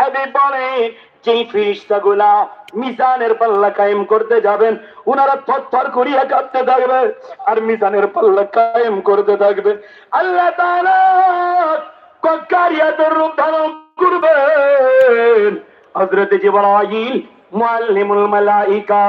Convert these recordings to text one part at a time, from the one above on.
হাবিব বলেন যেই ফিরিস্তাগুলা মিজানের পাল্লা কায়েম করতে যাবেন ওনারা থরথর কাঁদতে থাকবে আর মিজানের পাল্লা কায়েম করতে থাকবে। আল্লাহ রূপ ধারণ করবেন। মুআল্লিমুল মালাইকা,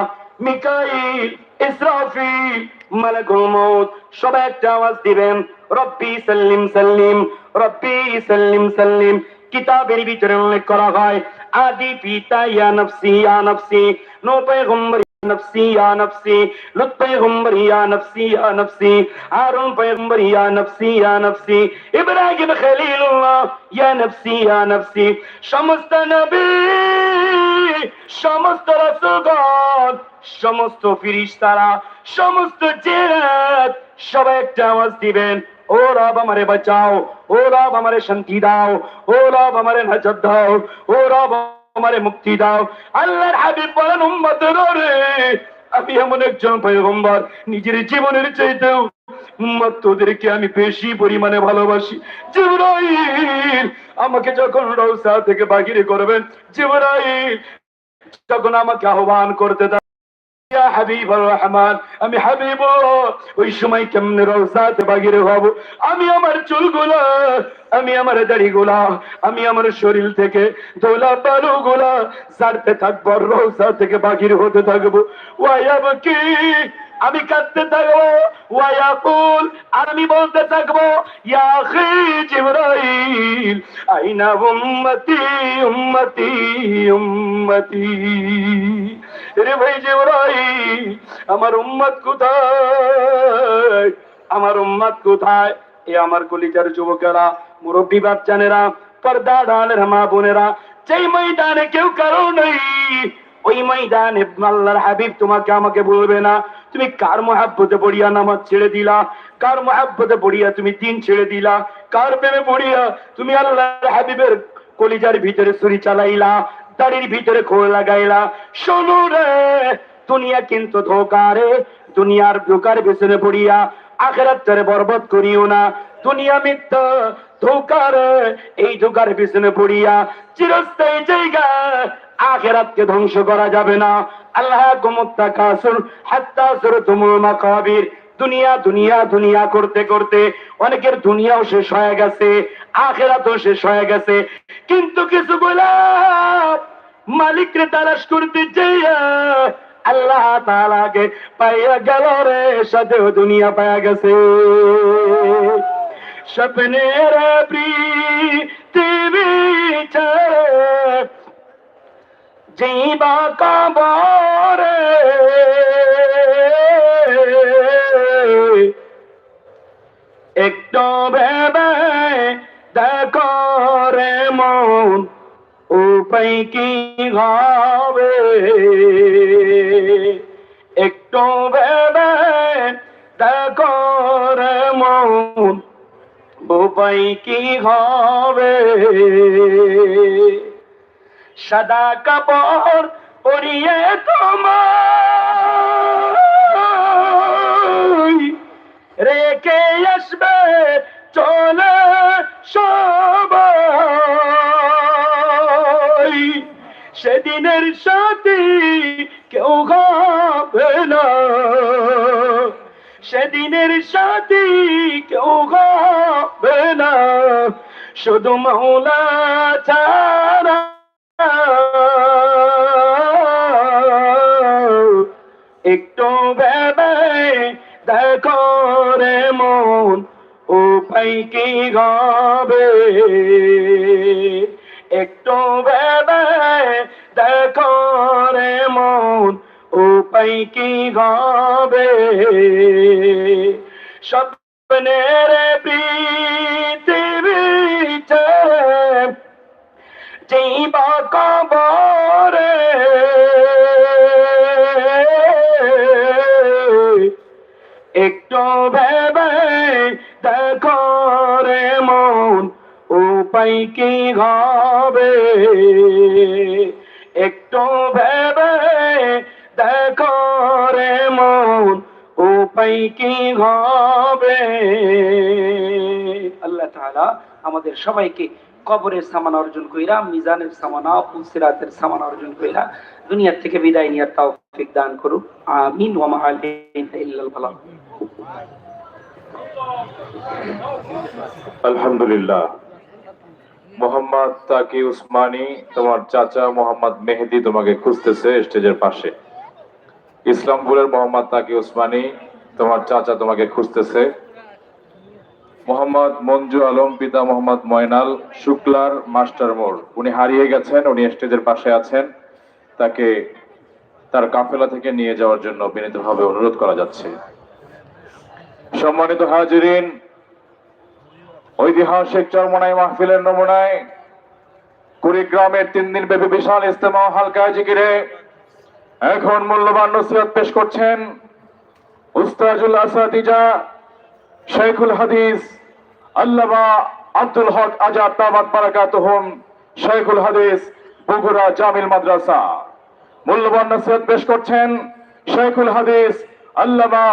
মিকাইল, ইসরাফিল, মালাকুল মউত, সবাই একটা আওয়াজ দিবেন, রব্বি সাল্লিম সাল্লিম, রব্বি সাল্লিম সাল্লিম। কিতাবের ভিতরে উল্লেখ করা হয়, আদি পিতা ইয়ানফসি ইয়ানফসি ইয়া নফসি নো পয়গম্বর নফসি ইয়ানফসি লুত পয়গম্বর ইয়ানফসি নফসি, ইয়া নফসি হারুন পয়গম্বর ইয়া নফসি ইব্রাহিম খলিলুল্লাহ ইয়ানফসি ইয়ানফসি সমস্ত নবী, সমস্ত রাসূলগণ, সমস্ত ফেরেশতারা সমস্ত জেরাত সবাই একটা আওয়াজ দিবেন ও রব আমারে বাঁচাও, ও রব আমারে শান্তি দাও, ও রব আমারে নাজাত দাও, ও রব আমারে মুক্তি দাও। আল্লাহর হাবিব বলেন, উম্মত রে আমি এমন একজন পয়গম্বর, নিজের জীবনের চাইতেও উম্মত তোদেরকে আমি বেশি পরিমাণে ভালোবাসি। জিবরাইল আমাকে যখন রওসা থেকে বাহিরে করবেন, জিবরাইল যখন আমাকে আহ্বান করতে থাকবেন, ইয়া হাবিবুর রহমান আমি হাবিব, ওই সময় কেমনে রওজাতে বাগিরে হব? আমি আমার চুলগুলা, আমি আমার দাড়িগুলা, আমি আমার শরীর থেকে দোলা বালুগুলা সারতে থাকব রওজা থেকে বাগির হতে থাকব। ওয়াইয়াবকি আমি কাঁদতে থাকব ওয়াইয়াকুল আর আমি বলতে থাকব, ইয়া আখি জিবরাইল, আইনা উম্মতি উম্মতি উম্মতি। রে ভাই জিবরাইল, আমার উম্মত কোথায়? আমার উম্মত কোথায়? এ আমার কলিজার যুবকেরা, মুরব্বী বাচ্চানেরা, পর্দা ডালের মা বোনেরা, যেই ময়দানে কেউ কারও নেই, ওই ময়দানে আল্লাহর হাবিব তোমাকে আমাকে বলবে না। তুমি কার মহাব্বতে পড়িয়া নামাজ ছেড়ে দিলা? কার মহাব্বতে পড়িয়া তুমি দিন ছেড়ে দিলা? কার প্রেমে পড়িয়া তুমি আল্লাহর হাবিবের কলিজার ভিতরে ছুরি চালাইলা, দাড়ির ভিতরে খোল লাগাইলা? শোনো রে, দুনিয়া কিন্তু ধোকারে দুনিয়ার ধোকার পেছনে পড়িয়া আখেরাত বরবাদ করিও না। দুনিয়া মিথ্যা ধোকার, এই ধোকার পিছনে পড়িয়া চিরস্থায়ী জায়গা আখেরাতকে ধ্বংস করা যাবে না। আল্লাহ গোমত্তা কাসুর হাত্তা সুর তুমুল মাকাবির। দুনিয়া দুনিয়া দুনিয়া করতে করতে অনেকের দুনিয়াও শেষ হয়ে গেছে, আখেরাতও শেষ হয়ে গেছে। কিন্তু কিছু গোলাপ মালিকরে তালাশ করতে চাইয়া আল্লাহ তালাকে পাইয়া গেল রে, সাথেও দুনিয়া পাইয়া গেছে। স্বপ্নের পৃথিবী জীবা কাবরে একটু ভেবে দেখো রে মন, উপায় কি হবে একটু ভেবে দেখো রে মন উপায় কি হবে? সাদা কাপড় পরিয়ে তোমার রেখে আসবে, চলে সবাই। সেদিনের সাথে কেউ হবে না। সেদিনের সাথে কেউ হবে শুধু মৌলা ছাড়া একটু ভেবে দেখো রে মন, উপায় কি হবে? একটু ভেবে দেখো রে মন, উপায় কি হবে? স্বপ্নের পৃথিবী কবরে। একটু ভেবে দেখো রে মন, উপায় কি হবে? একটু ভেবে দেখো রে মন, উপায় কি হবে? আল্লাহ তাআলা আমাদের সবাইকে কবরের সামান অর্জন কইরা, মিজানের সামানা ফুলসিরাতের সামান অর্জন কইরা দুনিয়ার থেকে বিদায় নিয়ে তৌফিক দান করুক। আমিন। ওয়া মা ইল্লাল আলহামদুলিল্লাহ। মোহাম্মদ তাকি উসমানী, তোমার চাচা মোহাম্মদ মেহেদি তোমাকে খুঁজতেছে স্টেজের পাশে। ইসলামপুরের মোহাম্মদ তাকি উসমানী, তোমার চাচা তোমাকে খুঁজতেছে। মোহাম্মদ মঞ্জু আলম, পিতা মোহাম্মদ ময়নাল শুক্লার মাস্টার মোড়। উনি হারিয়ে গেছেন, উনি স্টেজের পাশে আছেন। তাকে তার কাফেলা থেকে নিয়ে যাওয়ার জন্য বিনীতভাবে অনুরোধ করা যাচ্ছে। সম্মানিত হাজিরিন, ঐতিহাসিক চরমনাই মাহফিলের নমুনায় কুড়িগ্রামের তিন দিন ব্যাপী বিশাল ইস্তেমা হালকা জিকিরে এখন মূল্যবান নসিহত পেশ করছেন উস্তাজুল আসাদিজা শেখুল হাদিস আল্লামা আব্দুল হক আজাদ তাবাদ বারাকাতুহুম শেখুল হাদিস বগুড়া জামিল মাদ্রাসা। মূল্যবান নসিহত পেশ করছেন শেখুল হাদিস আল্লামা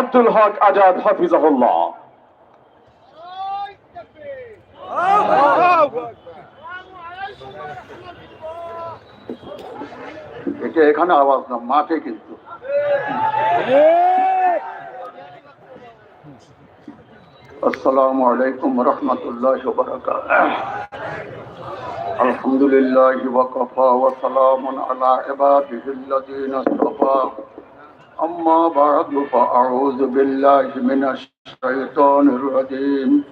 আব্দুল হক আজাদ হাফিজাহুল্লাহ। এটা এখানে আওয়াজ না মাঠে কিন্তু। السلام عليكم ورحمة الله وبركاته. الحمد لله وكفى وسلام على عباده الذين اصطفى. أما بعد فأعوذ بالله من الشيطان الرجيم.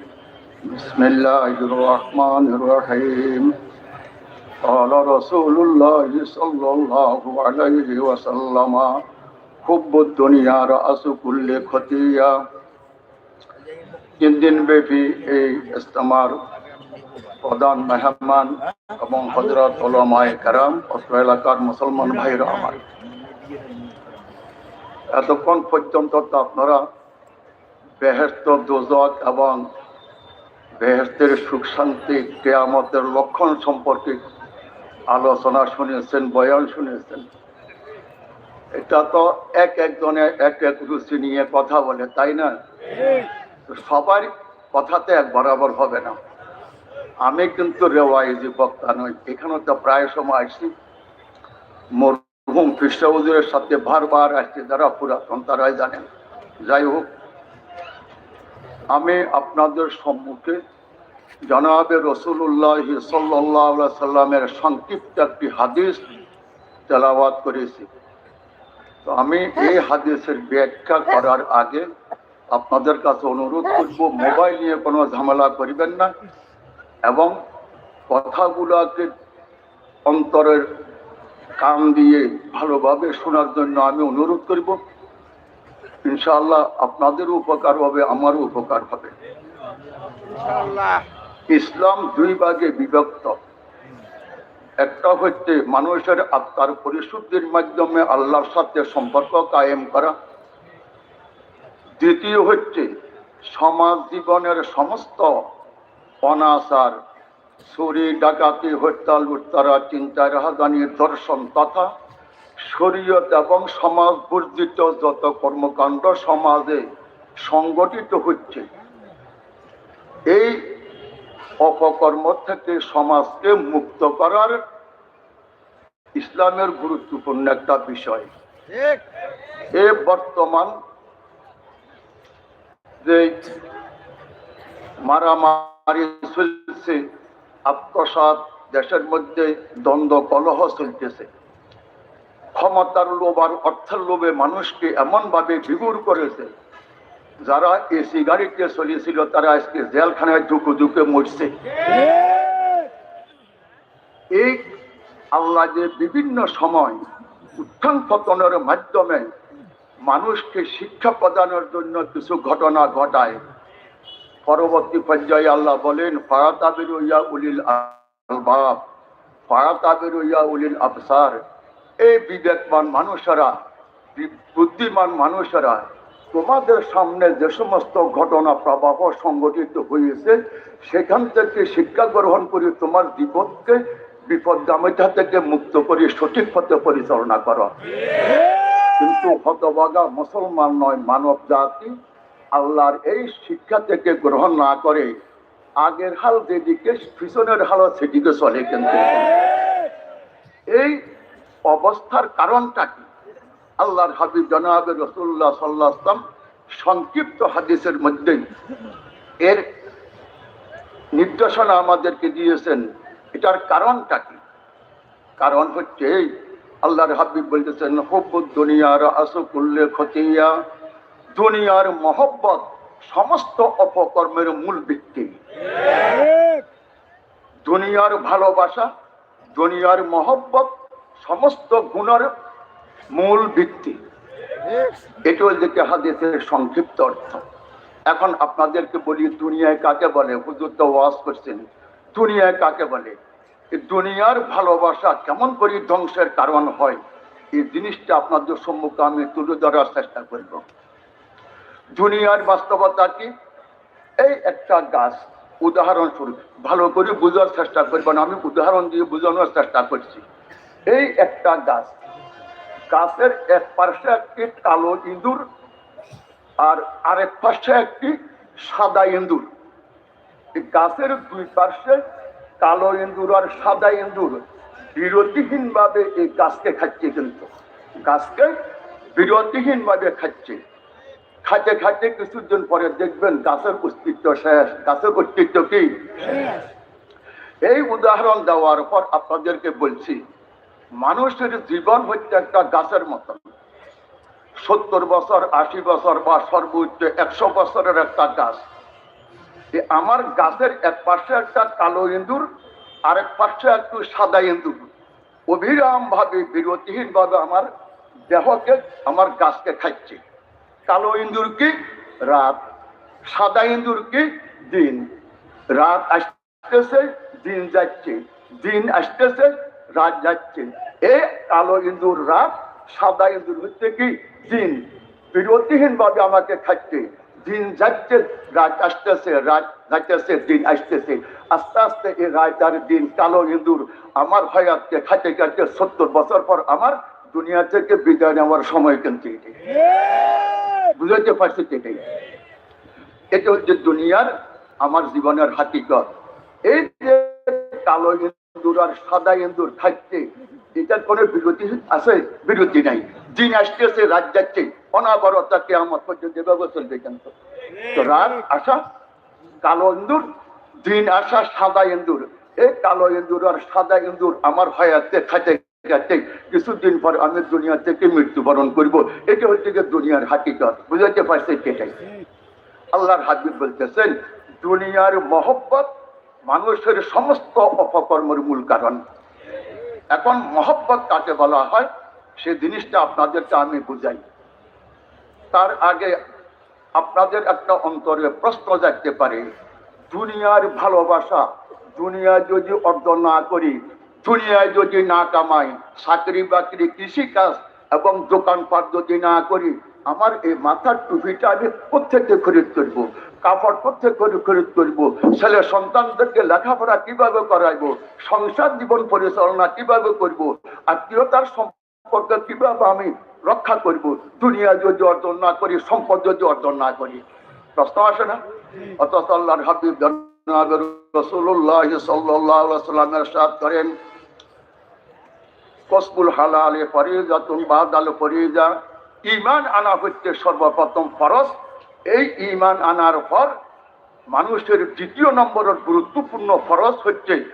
بسم الله الرحمن الرحيم. قال رسول الله صلى الله عليه وسلم حب الدنيا رأس كل خطيئة. তিন দিন ব্যাপী এই ইস্তেমার প্রধান মেহমান এবং হজরত ওলামায় কারাম অস্ত্র এলাকার মুসলমান ভাইরা আমার। এতক্ষণ পর্যন্ত তো আপনারা বেহেস্ত দোজক এবং বেহেস্তের সুখ শান্তি, কেয়ামতের লক্ষণ সম্পর্কে আলোচনা শুনেছেন বয়ান শুনেছেন এটা তো এক একজনে এক এক রুচি নিয়ে কথা বলে, তাই না? সবার কথাতে এক বরাবর হবে না। আমি কিন্তু রেওয়াইজি বক্তা নই এখানে তো প্রায় সময় আসছি মরহুম খ্রিস্টাউজুরের সাথে বারবার আসছি, যারা পুরাতন তারাই জানেন। যাই হোক, আমি আপনাদের সম্মুখে জনাবে রসুল্লাহ সাল্লাহ সাল্লামের সংক্ষিপ্ত একটি হাদিস তেলাওয়াত করেছি। তো আমি এই হাদিসের ব্যাখ্যা করার আগে আপনাদের কাছে অনুরোধ করব মোবাইল নিয়ে কোনো ঝামেলা করিবেন না এবং কথাগুলোকে অন্তরের কান দিয়ে ভালোভাবে শোনার জন্য আমি অনুরোধ করব। ইনশাআল্লাহ আপনাদেরও উপকার হবে আমারও উপকার হবে। ইসলাম দুই ভাগে বিভক্ত। একটা হচ্ছে মানুষের আত্মার পরিশুদ্ধির মাধ্যমে আল্লাহর সাথে সম্পর্ক কায়েম করা। দ্বিতীয় হচ্ছে সমাজ জীবনের সমস্ত অনাচার চুরি ডাকাতি হত্যা লুটতারা চিন্তা রাহাদানি দর্শন তথা শরীয়ত এবং সমাজ বর্জিত যত কর্মকাণ্ড সমাজে সংগঠিত হচ্ছে এই অপকর্ম থেকে সমাজকে মুক্ত করার ইসলামের গুরুত্বপূর্ণ একটা বিষয়। এ বর্তমান যে মারামারি চলছে আত্মসাত দেশের মধ্যে দ্বন্দ্ব, কলহ চলতেছে। ক্ষমতার লোভ আর অর্থের লোভে মানুষকে এমনভাবে বিগুর করেছে, যারা এসি গাড়িতে চলেছিল, তারা আজকে জেলখানায় ঢুকে ঢুকে মরছে। এই আল্লাহ যে বিভিন্ন সময় উত্থান পতনের মাধ্যমে মানুষকে শিক্ষা প্রদানের জন্য কিছু ঘটনা ঘটায়। পরবর্তী পর্যায়ে আল্লাহ বলেন ফারাতাবির ইয়া উলিল আলবাব ফারাতাবির ইয়া উলিল আবসার। এই বিবেকবান মানুষেরা, বুদ্ধিমান মানুষেরা, তোমাদের সামনে যে সমস্ত ঘটনা প্রবাহ সংগঠিত হয়েছে, সেখান থেকে শিক্ষা গ্রহণ করে তোমার বিপদকে, বিপদগামিতা থেকে মুক্ত করে সঠিক পথে পরিচালনা করো। কিন্তু হতবাগা মুসলমান নয়, মানব জাতি। আল্লাহর এই শিক্ষা থেকে গ্রহণ না করে আগের হাল যেদিকে, পিছনের হাল সেদিকে চলে কিন্তু। এই অবস্থার কারণটা কি? আল্লাহর হাবিব জনাবে রসুল্লাহ সাল্লাম সংক্ষিপ্ত হাদিসের মধ্যে এর নির্দেশনা আমাদেরকে দিয়েছেন। এটার কারণটা কি? কারণ হচ্ছে আল্লাহর হাবিব বলতেছেন, হব্বুদ দুনিয়ার আসকুল্লে খতিয়া দুনিয়ার মহব্বত সমস্ত অপকর্মের মূল ভিত্তি। দুনিয়ার ভালোবাসা, দুনিয়ার মহব্বত সমস্ত গুণের মূল ভিত্তি। এটা হচ্ছে হাদিসের সংক্ষিপ্ত অর্থ। এখন আপনাদেরকে বলি, দুনিয়ায় কাকে বলে? হুজুর তো ওয়াজ করছেন। দুনিয়ায় কাকে বলে? দুনিয়ার ভালোবাসা কেমন করে ধ্বংসের কারণ হয়, এই জিনিসটা আপনাদের সম্মুখে আমি তুলে ধরার চেষ্টা করব। দুনিয়ার বাস্তবতা কি? এই একটা গাছ, উদাহরণস্বরূপ, ভালো করে বোঝার চেষ্টা করবেন আমি উদাহরণ দিয়ে বোঝানোর চেষ্টা করছি। এই একটা গাছ, গাছের এক পাশে একটি কালো ইঁদুর আর আরেক পাশে একটি সাদা ইঁদুর। গাছের দুই পাশে কালো ইঁদুর আর সাদা ইঁদুর বিরতিহীন ভাবে এই গাছকে খাচ্ছে কিন্তু গাছকে বিরতিহীন ভাবে খাচ্ছে। খাতে খাতে কিছুদিন পরে দেখবেন গাছের অস্তিত্ব শেষ। গাছের অস্তিত্ব কি? এই উদাহরণ দেওয়ার পর আপনাদেরকে বলছি মানুষের জীবন হচ্ছে একটা গাছের মতন সত্তর বছর আশি বছর বা সর্বোচ্চ একশো বছরের একটা গাছ। এ আমার গাছের এক পাশে একটা কালো ইঁদুর, আরেক পাশে একটু সাদা ইঁদুর। অবিরাম ভাবে বিরতিহীন ভাবে আমার দেহকে, আমার গাছকে খাচ্ছে কালো ইঁদুর কি? রাত। সাদা ইঁদুর কি? দিন। রাত আসতেছে, দিন যাচ্ছে। দিন আসতেছে, রাত যাচ্ছে। এ কালো ইঁদুর রাত, সাদা ইঁদুর হচ্ছে কি? দিন। বিরতিহীন ভাবে আমাকে খাচ্ছে দিন যাচ্ছে, রাত আসতেছে, রাত যাইতেছে, দিন আসতেছে। আস্তে আস্তে এই রাত দিন কালো ইঁদুর আমার হয়াতকে খাতে খাতে সত্তর বছর পর আমার দুনিয়া থেকে বিদায় নেওয়ার সময় কিন্তু এটি বুঝতে পারছি এটাই? এটা হচ্ছে দুনিয়ার আমার জীবনের হাতিকত এই যে কালো ইন্দুর আর সাদা ইন্দুর খাচ্ছে এটার কোনো বিরতি আছে? বিরতি নাই। দিন আসতেছে, রাত যাচ্ছে। অনাবরতাকে আমার পর্যন্ত এভাবে চলবে কিন্তু। তো রাত আসা, কালো ইন্দুর দিন আসা, সাদা ইন্দুর এই কালো ইন্দুর আর সাদা ইন্দুর আমার হয়াতে খাতে খাতে কিছুদিন পর আমি দুনিয়া থেকে মৃত্যুবরণ করব। এটা হচ্ছে গিয়ে দুনিয়ার হাকিকত। বুঝাতে পারছে সেটাই আল্লাহর হাবিব বলতেছেন, দুনিয়ার মহব্বত মানুষের সমস্ত অপকর্মের মূল কারণ। এখন মহব্বত কাকে বলা হয়, সে জিনিসটা আপনাদেরকে আমি বুঝাই। তার আগে আপনাদের একটা অন্তরে প্রশ্ন জাগতে পারে, দুনিয়ার ভালোবাসা দুনিয়ায় যদি অর্জন না করি দুনিয়ায় যদি না কামাই, চাকরি বাকরি, কৃষিকাজ এবং দোকানপাট যদি না করি, আমার এই মাথার টুপিটা আমি কোথেকে খরিদ করব? কাপড় কোথেকে খরিদ করব? ছেলে সন্তানদেরকে লেখাপড়া কীভাবে করাইবো? সংসার জীবন পরিচালনা কীভাবে করব? আত্মীয়তার সম্পর্ক কীভাবে আমি রক্ষা করব, দুনিয়া যদি অর্জন না করি, সম্পদ যদি অর্জন না করি। প্রশ্ন আসে না? অথচ হাবিব ইমান আনা এই ইমান মানুষের দ্বিতীয় গুরুত্বপূর্ণ ফরজ হচ্ছে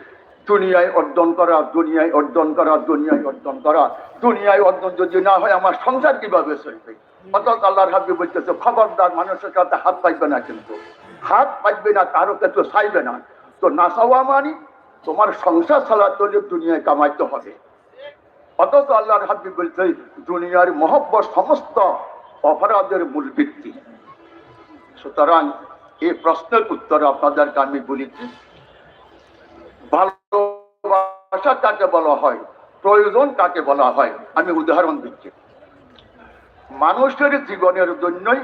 দুনিয়ায় অর্জন করা, দুনিয়ায় অর্জন করা, দুনিয়ায় অর্জন করা। দুনিয়ায় অর্জন যদি না হয়, আমার সংসার কীভাবে চলবে? অর্থাৎ আল্লাহর হাবি বলতেছে, খবরদার মানুষের সাথে হাত পাইবে না কিন্তু। হাত পাইবে না, কারও কাছে চাইবে না। তো না চাওয়া মানি তোমার সংসার চালাতে হলে দুনিয়ায় কামাইতে হবে। অথচ আল্লাহর হাবি বলছে, দুনিয়ার মহব্বত সমস্ত অপরাধের মূল ভিত্তি। সুতরাং এই প্রশ্নের উত্তর আপনাদেরকে আমি বলেছি ভালোবাসা কাকে বলা হয়? প্রয়োজন কাকে বলা হয়? আমি উদাহরণ দিচ্ছি। মানুষের জীবনের জন্যই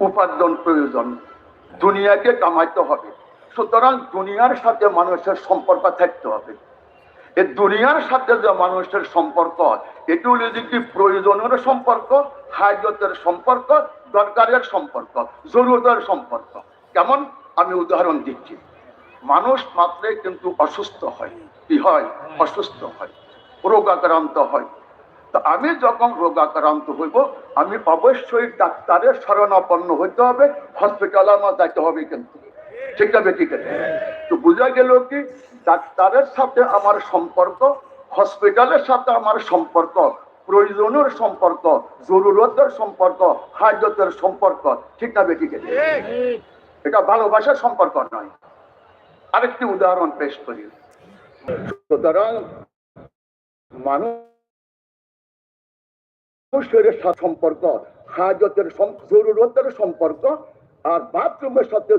উপার্জন প্রয়োজন। দুনিয়াকে কামাইতে হবে। সুতরাং দুনিয়ার সাথে মানুষের সম্পর্ক থাকতে হবে। এই দুনিয়ার সাথে যে মানুষের সম্পর্ক, এটি হলো কি প্রয়োজনের সম্পর্ক হাজতের সম্পর্ক, দরকারের সম্পর্ক, জরুরতের সম্পর্ক। কেমন? আমি উদাহরণ দিচ্ছি। মানুষ মাত্রে কিন্তু অসুস্থ হয়। কি হয়? অসুস্থ হয়। রোগাক্রান্ত হয়। তো আমি যখন রোগাক্রান্ত হইব, আমি অবশ্যই ডাক্তারের শরণাপন্ন হইতে হবে হসপিটালে আমার যাইতে হবে কিন্তু। ঠিক আছে ঠিক আছে তো বোঝা গেল কি? ডাক্তারের সাথে আমার সম্পর্ক হসপিটালের সাথে আমার সম্পর্ক, প্রয়োজনের সম্পর্ক, জরুরতের সম্পর্ক, হাজতের সম্পর্ক, ঠিক না বেঠিক? আছে এটা ভালোবাসার সম্পর্ক নয়। আরেকটি উদাহরণ পেশ করি। সুতরাং মানুষের সম্পর্ক হাজতের জরুরতের সম্পর্ক আর বাথরুমের সাথে